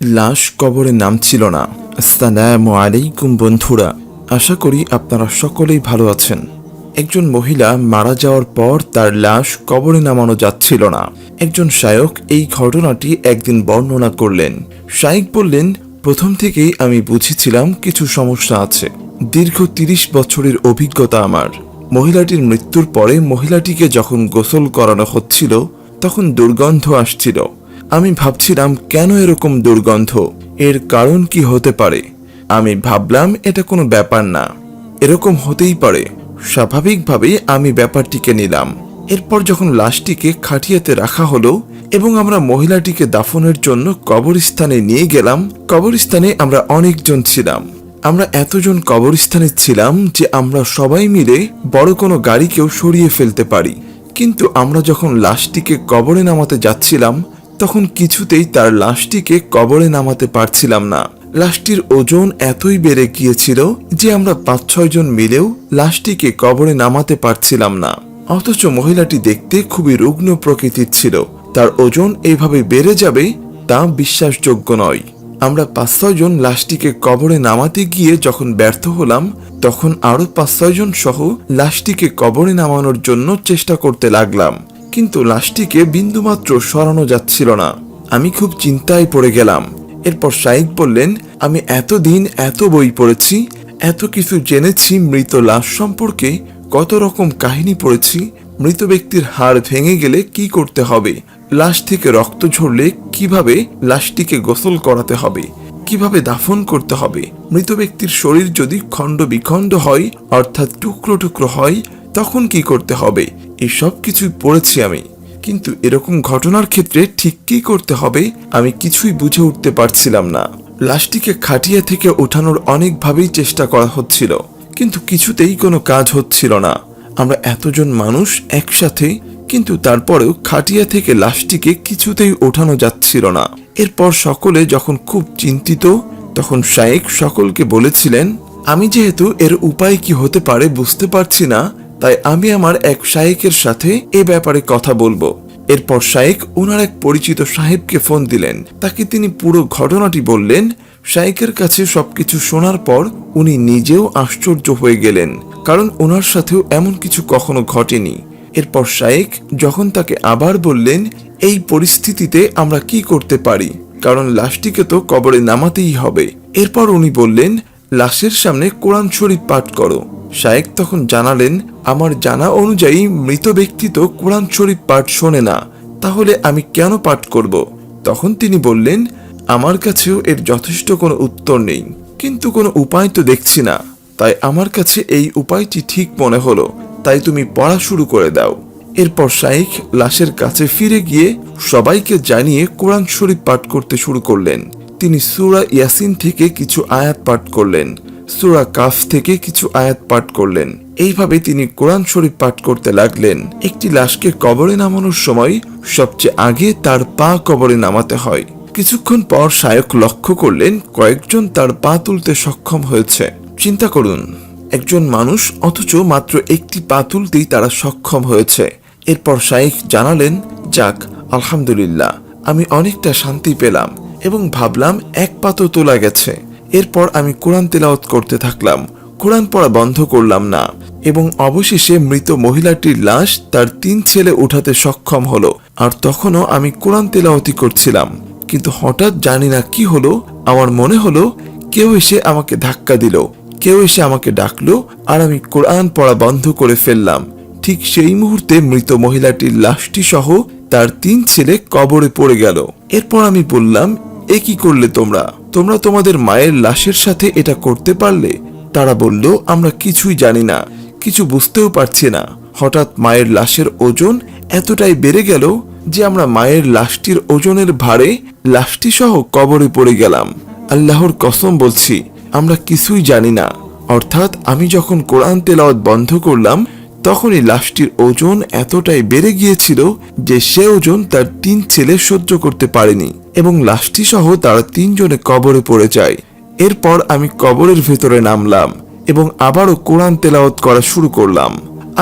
লাশ কবরে নাম ছিল না। আসসালামু আলাইকুম বন্ধুরা, আশা করি আপনারা সকলেই ভালো আছেন। একজন মহিলা মারা যাওয়ার পর তার লাশ কবরে নামানো যাচ্ছিল না। একজন শায়ক এই ঘটনাটি একদিন বর্ণনা করলেন। শায়ক বললেন, প্রথম থেকেই আমি বুঝেছিলাম কিছু সমস্যা আছে। দীর্ঘ তিরিশ বছরের অভিজ্ঞতা আমার। মহিলাটির মৃত্যুর পরে মহিলাটিকে যখন গোসল করানো হচ্ছিল, তখন দুর্গন্ধ আসছিল। আমি ভাবছিলাম, কেন এরকম দুর্গন্ধ? এর কারণ কি হতে পারে? আমি ভাবলাম, এটা কোনো ব্যাপার না। এরকম হতেই পারে। স্বাভাবিকভাবেই আমি ব্যাপারটিকে নিলাম। এরপর যখন লাশটিকে খাটিয়াতে রাখা হলো এবং আমরা মহিলাটিকে দাফনের জন্য কবরস্থানে নিয়ে গেলাম, কবরস্থানে আমরা অনেকজন ছিলাম। আমরা এতজন কবরস্থানে ছিলাম যে আমরা সবাই মিলে বড় কোনো গাড়িকেও সরিয়ে ফেলতে পারি। কিন্তু আমরা যখন লাশটিকে কবরে নামাতে যাচ্ছিলাম তখন কিছুতেই তার লাশটিকে কবরে নামাতে পারছিলাম না। লাশটির ওজন এতই বেড়ে গিয়েছিল যে আমরা পাঁচ ছয় জন মিলেও লাশটিকে কবরে নামাতে পারছিলাম না। অথচ মহিলাটি দেখতে খুবই রুগ্ন প্রকৃতির ছিল। তার ওজন এইভাবে বেড়ে যাবে তা বিশ্বাসযোগ্য নয়। আমরা পাঁচ ছয় জন লাশটিকে কবরে নামাতে গিয়ে যখন ব্যর্থ হলাম, তখন আরও পাঁচ ছয় জন সহ লাশটিকে কবরে নামানোর জন্য চেষ্টা করতে লাগলাম। কিন্তু লাশটিকে বিন্দুমাত্র সরানো যাচ্ছিল না। আমি খুব চিন্তায় পড়ে গেলাম। এরপর শাইক বললেন, আমি এতদিন এত বই পড়েছি, এত কিছু জেনেছি, মৃত লাশ সম্পর্কে কত রকম কাহিনী পড়েছি, মৃত ব্যক্তির হাড় ভেঙে গেলে কি করতে হবে, লাশ থেকে রক্ত ঝরলে কীভাবে লাশটিকে গোসল করাতে হবে, কীভাবে দাফন করতে হবে, মৃত ব্যক্তির শরীর যদি খণ্ড বিখণ্ড হয়, অর্থাৎ টুকরো টুকরো হয় তখন কি করতে হবে? এই সব কিছুই পড়েছি আমি। কিন্তু এরকম ঘটনার ক্ষেত্রে ঠিক কি করতে হবে, আমি কিছুই বুঝে উঠতে পারছিলাম না। লাশটিকে খাটিয়া থেকে ওঠানোর অনেকভাবেই চেষ্টা করা হচ্ছিল, কিন্তু কিছুতেই কোনো কাজ হচ্ছিল না। আমরা এতজন মানুষ একসাথে, কিন্তু তারপরেও খাটিয়া থেকে লাশটিকে কিছুতেই ওঠানো যাচ্ছিল না। এরপর সকলে যখন খুব চিন্তিত, তখন শায়েক সকলকে বলেছিলেন, আমি যেহেতু এর উপায় কি হতে পারে বুঝতে পারছি না তাই আমি আমার এক শায়েকের সাথে এ ব্যাপারে কথা বলব। এরপর শায়েক ওনার এক পরিচিত সাহেবকে ফোন দিলেন। তাকে তিনি পুরো ঘটনাটি বললেন। শায়েকের কাছে সবকিছু শোনার পর উনি নিজেও আশ্চর্য হয়ে গেলেন, কারণ ওনার সাথেও এমন কিছু কখনো ঘটেনি। এরপর শায়েক যখন তাকে আবার বললেন, এই পরিস্থিতিতে আমরা কি করতে পারি? কারণ লাশটিকে তো কবরে নামাতেই হবে। এরপর উনি বললেন, লাশের সামনে কোরআন শরীফ পাঠ করো। শায়েক তখন জানালেন, আমার জানা অনুযায়ী মৃত ব্যক্তি তো কোরআন শরীফ পাঠ শোনে না, তাহলে আমি কেন পাঠ করব? তখন তিনি বললেন, আমার কাছেও এর যথেষ্ট কোনো উত্তর নেই, কিন্তু কোনো উপায় তো দেখছি না, তাই আমার কাছে এই উপায়টি ঠিক মনে হলো, তাই তুমি পড়া শুরু করে দাও। এরপর শাইখ লাশের কাছে ফিরে গিয়ে সবাইকে জানিয়ে কোরআন শরীফ পাঠ করতে শুরু করলেন। তিনি সুরা ইয়াসিন থেকে কিছু আয়াত পাঠ করলেন। সুরা কাফ থেকে কিছু আয়াত পাঠ করলেন। এইভাবে তিনি কোরআন শরীফ পাঠ করতে লাগলেন। একটি লাশকে কবরে নামানোর সময় সবচেয়ে আগে তার পা কবরে নামাতে হয়। কিছুক্ষণ পর শায়ক লক্ষ্য করলেন কয়েকজন তার পা তুলতে সক্ষম হয়েছে। চিন্তা করুন, একজন মানুষ অথচ মাত্র একটি পা তুলতেই তারা সক্ষম হয়েছে। এরপর শাইখ জানালেন, যাক, আলহামদুলিল্লাহ, আমি অনেকটা শান্তি পেলাম এবং ভাবলাম এক পা তো তোলা গেছে। এরপর আমি কোরআন তেলাওত করতে থাকলাম। কোরআন পড়া বন্ধ করলাম না। এবং অবশেষে মৃত মহিলাটির লাশ তার তিন ছেলে উঠাতে সক্ষম হলো। আর তখনও আমি কোরআন তেলাওতি করছিলাম। কিন্তু হঠাৎ জানি না কি হলো, আমার মনে হলো, কেউ এসে আমাকে ধাক্কা দিল, কেউ এসে আমাকে ডাকলো, আর আমি কোরআন পড়া বন্ধ করে ফেললাম। ঠিক সেই মুহূর্তে মৃত মহিলাটির লাশটি সহ তার তিন ছেলে কবরে পড়ে গেল। এরপর আমি বললাম, এ কি করলে তোমরা? তোমরা তোমাদের মায়ের লাশের সাথে এটা করতে পারলে? তারা বলল, আমরা কিছুই জানি না, কিছু বুঝতেও পারছি না। হঠাৎ মায়ের লাশের ওজন এতটাই বেড়ে গেল যে আমরা মায়ের লাশটির ওজনের ভারে লাশটি সহ কবরে পড়ে গেলাম। আল্লাহর কসম বলছি, আমরা কিছুই জানি না। অর্থাৎ আমি যখন কোরআন তেলাওয়াত বন্ধ করলাম তখনই লাশটির ওজন এতটাই বেড়ে গিয়েছিল যে সে ওজন তার তিন ছেলে সহ্য করতে পারেনি এবং লাশটি সহ তারা তিনজনে কবরে পড়ে যায়। এরপর আমি কবরের ভেতরে নামলাম এবং আবারও কোরআন তেলাওয়াত করা শুরু করলাম।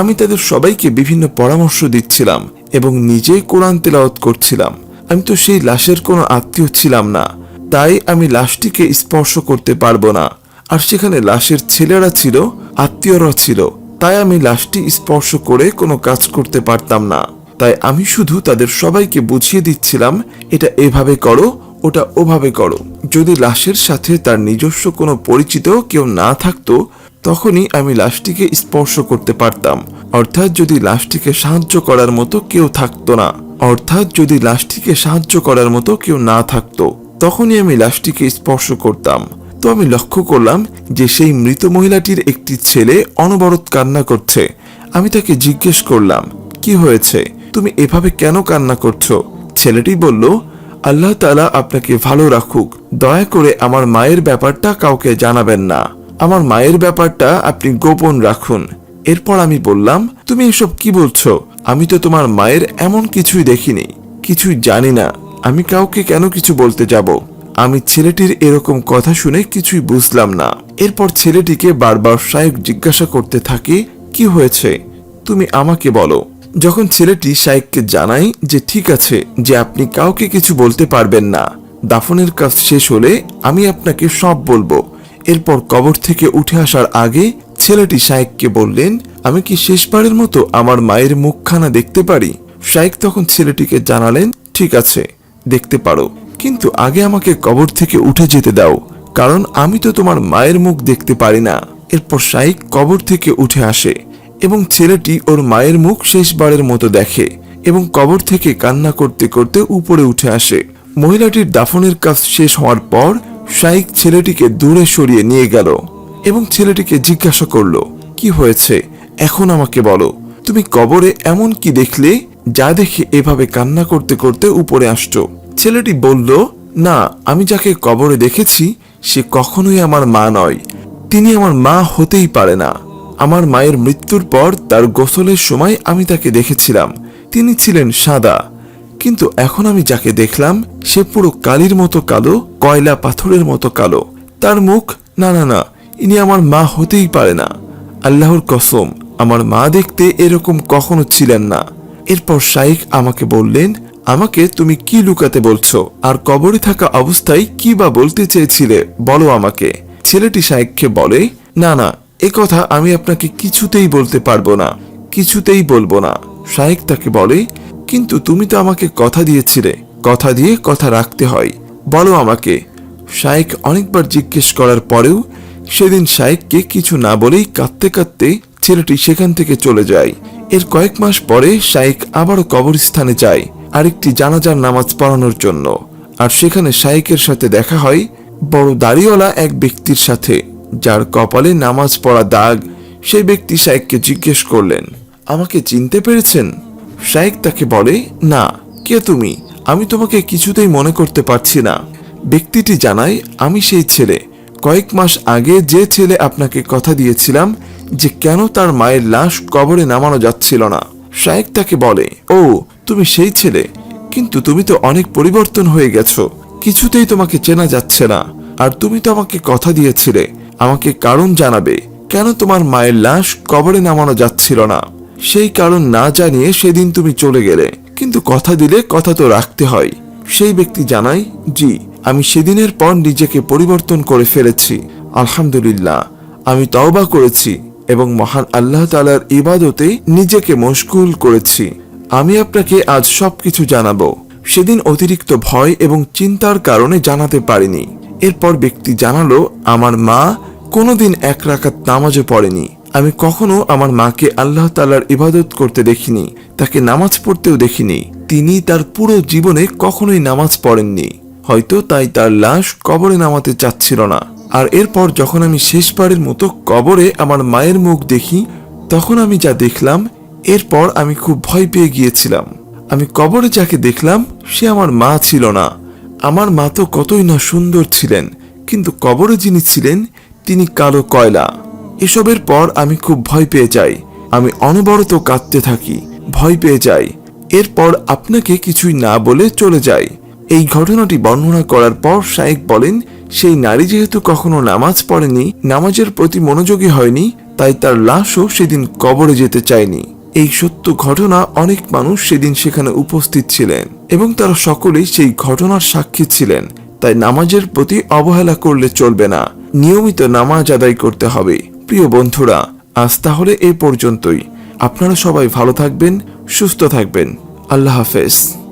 আমি তাদের সবাইকে বিভিন্ন পরামর্শ দিচ্ছিলাম এবং নিজেই কোরআন তেলাওয়াত করছিলাম। আমি তো সেই লাশের কোনো আত্মীয় ছিলাম না, তাই আমি লাশটিকে স্পর্শ করতে পারব না। আর সেখানে লাশের ছেলেরা ছিল, আত্মীয়রা ছিল। তাই আমি লাশটি স্পর্শ করে কোনো কাজ করতে পারতাম না। তাই আমি শুধু তাদের সবাইকে বুঝিয়ে দিচ্ছিলাম, এটা এভাবে করো, ওটা ওভাবে করো। যদি লাশের সাথে তার নিজস্ব কোনো পরিচিত কেউ না থাকতো, তখনই আমি লাশটিকে স্পর্শ করতে পারতাম। অর্থাৎ যদি লাশটিকে সাহায্য করার মতো কেউ থাকতো না, অর্থাৎ যদি লাশটিকে সাহায্য করার মতো কেউ না থাকতো, তখনই আমি লাশটিকে স্পর্শ করতাম। তো আমি লক্ষ্য করলাম যে সেই মৃত মহিলাটির একটি ছেলে অনবরত কান্না করছে। আমি তাকে জিজ্ঞেস করলাম, কি হয়েছে? তুমি এভাবে কেন কান্না করছ? ছেলেটি বলল, আল্লাহ তালা আপনাকে ভালো রাখুক। দয়া করে আমার মায়ের ব্যাপারটা কাউকে জানাবেন না। আমার মায়ের ব্যাপারটা আপনি গোপন রাখুন। এরপর আমি বললাম, তুমি এসব কি বলছো? আমি তো তোমার মায়ের এমন কিছুই দেখিনি। কিছুই জানি না। আমি কাউকে কেন কিছু বলতে যাব? আমি ছেলেটির এরকম কথা শুনে কিছুই বুঝলাম না। এরপর ছেলেটিকে বারবার শায়ক জিজ্ঞাসা করতে থাকে, কি হয়েছে? তুমি আমাকে বলো। যখন ছেলেটি শাইককে জানাই যে, ঠিক আছে, যে আপনি কাউকে কিছু বলতে পারবেন না। দাফনের কাজ শেষ হলে আমি আপনাকে সব বলব। এরপর কবর থেকে উঠে আসার আগে ছেলেটি শাইককে বললেন, আমি কি শেষবারের মতো আমার মায়ের মুখখানা দেখতে পারি? শাইক তখন ছেলেটিকে জানালেন, ঠিক আছে, দেখতে পারো। কিন্তু আগে আমাকে কবর থেকে উঠে যেতে দাও, কারণ আমি তো তোমার মায়ের মুখ দেখতে পারি না। এরপর শাইক কবর থেকে উঠে আসে এবং ছেলেটি ওর মায়ের মুখ শেষবারের মতো দেখে এবং কবর থেকে কান্না করতে করতে উপরে উঠে আসে। মহিলাটির দাফনের কাজ শেষ হওয়ার পর শাইক ছেলেটিকে দূরে সরিয়ে নিয়ে গেল এবং ছেলেটিকে জিজ্ঞাসা করল, কি হয়েছে? এখন আমাকে বলো, তুমি কবরে এমন কি দেখলে যা দেখে এভাবে কান্না করতে করতে উপরে আসছো? ছেলেটি বলল, না, আমি যাকে কবরে দেখেছি, সে কখনোই আমার মা নয়। তিনি আমার মা হতেই পারে না। আমার মায়ের মৃত্যুর পর তার গোসলের সময় আমি তাকে দেখেছিলাম। তিনি ছিলেন সাদা। কিন্তু এখন আমি যাকে দেখলাম, সে পুরো কালির মতো কালো, কয়লা পাথরের মতো কালো। তার মুখ, না না না, ইনি আমার মা হতেই পারে না। আল্লাহর কসম, আমার মা দেখতে এরকম কখনো ছিলেন না। এরপর শাইখ আমাকে বললেন আমাকে তুমি কি লুকাতে বলছো? আর কবরে থাকা অবস্থায় কি বা বলতে চেয়েছিলে? বলো আমাকে। ছেলেটি শাইখকে বলে, না না, এ কথা আমি আপনাকে কিছুতেই বলতে পারব না। কিছুতেই বলব না। শাইখ তাকে বলে, কিন্তু তুমি তো আমাকে কথা দিয়েছিলে। কথা দিয়ে কথা রাখতে হয়। বলো আমাকে। শাইখ অনেকবার জিজ্ঞেস করার পরেও সেদিন শাইখকে কিছু না বলেই কাঁদতে কাঁদতে ছেলেটি সেখান থেকে চলে যায়। এর কয়েক মাস পরে শাইখ আবারও কবরস্থানে যায়। আরেকটি জানাজার নামাজ পড়ানোর জন্য। আর সেখানে শাইখের সাথে দেখা হয় বড় দাড়িওয়ালা এক ব্যক্তির সাথে, যার কপালে নামাজ পড়া দাগ। সেই ব্যক্তি শাইখকে জিজ্ঞেস করলেন, আমাকে চিনতে পেরেছেন? শাইখ তাকে বলে, না, কে তুমি? আমি তোমাকে কিছুতেই মনে করতে পারছি না। ব্যক্তিটি জানায়, আমি সেই ছেলে। কয়েক মাস আগে যে ছেলে আপনাকে কথা দিয়েছিলাম যে কেন তার মায়ের লাশ কবরে নামানো যাচ্ছিল না? শায়েক তাকে বলে, ও তুমি সেই ছেলে, কিন্তু তুমি তো অনেক পরিবর্তন হয়ে গেছো। কিছুতেই তোমাকে চেনা যাচ্ছে না, আর তুমি তো আমাকে কথা দিয়েছিলে, আমাকে কারণ জানাবে। কেন তোমার মায়ের লাশ কবরে নামানো যাচ্ছিল না? সেই কারণ না জানিয়ে সেদিন তুমি চলে গেলে, কিন্তু কথা দিলে কথা তো রাখতে হয়। সেই ব্যক্তি জানায়, জি, আমি সেদিনের পর নিজেকে পরিবর্তন করে ফেলেছি। আলহামদুলিল্লাহ, আমি তওবা করেছি এবং মহান আল্লাহ তালার ইবাদতে নিজেকে মশগুল করেছি। আমি আপনাকে আজ সবকিছু জানাব। সেদিন অতিরিক্ত ভয় এবং চিন্তার কারণে জানাতে পারিনি। এরপর ব্যক্তি জানালো, আমার মা কোনোদিন এক রাকাত নামাজও পড়েনি। আমি কখনো আমার মাকে আল্লাহ তালার ইবাদত করতে দেখিনি, তাকে নামাজ পড়তেও দেখিনি। তিনি তার পুরো জীবনে কখনোই নামাজ পড়েননি। হয়তো তাই তার লাশ কবরে নামাতে চাচ্ছিল না। আর এরপর যখন আমি শেষবারের মতো কবরে আমার মায়ের মুখ দেখি, তখন আমি যা দেখলাম এরপর আমি খুব ভয় পেয়ে গিয়েছিলাম। আমি কবরে যাকে দেখলাম, সে আমার মা ছিল না। আমার মা তো কতই না সুন্দর ছিলেন, কিন্তু কবরে যিনি ছিলেন, তিনি কালো কয়লা। এসবের পর আমি খুব ভয় পেয়ে যাই। আমি অনবরত কাঁদতে থাকি, ভয় পেয়ে যাই। এরপর আপনাকে কিছুই না বলে চলে যাই। এই ঘটনাটি বর্ণনা করার পর শায়েক বলেন, সেই নারী যেহেতু কখনো নামাজ পড়েনি, নামাজের প্রতি মনোযোগী হয়নি, তাই তার লাশও সেদিন কবরে যেতে চায়নি। এই সত্য ঘটনা অনেক মানুষ সেদিন সেখানে উপস্থিত ছিলেন এবং তারা সকলেই সেই ঘটনার সাক্ষী ছিলেন। তাই নামাজের প্রতি অবহেলা করলে চলবে না। নিয়মিত নামাজ আদায় করতে হবে। প্রিয় বন্ধুরা, আজ তাহলে এ পর্যন্তই। আপনারা সবাই ভালো থাকবেন, সুস্থ থাকবেন। আল্লাহ হাফেজ।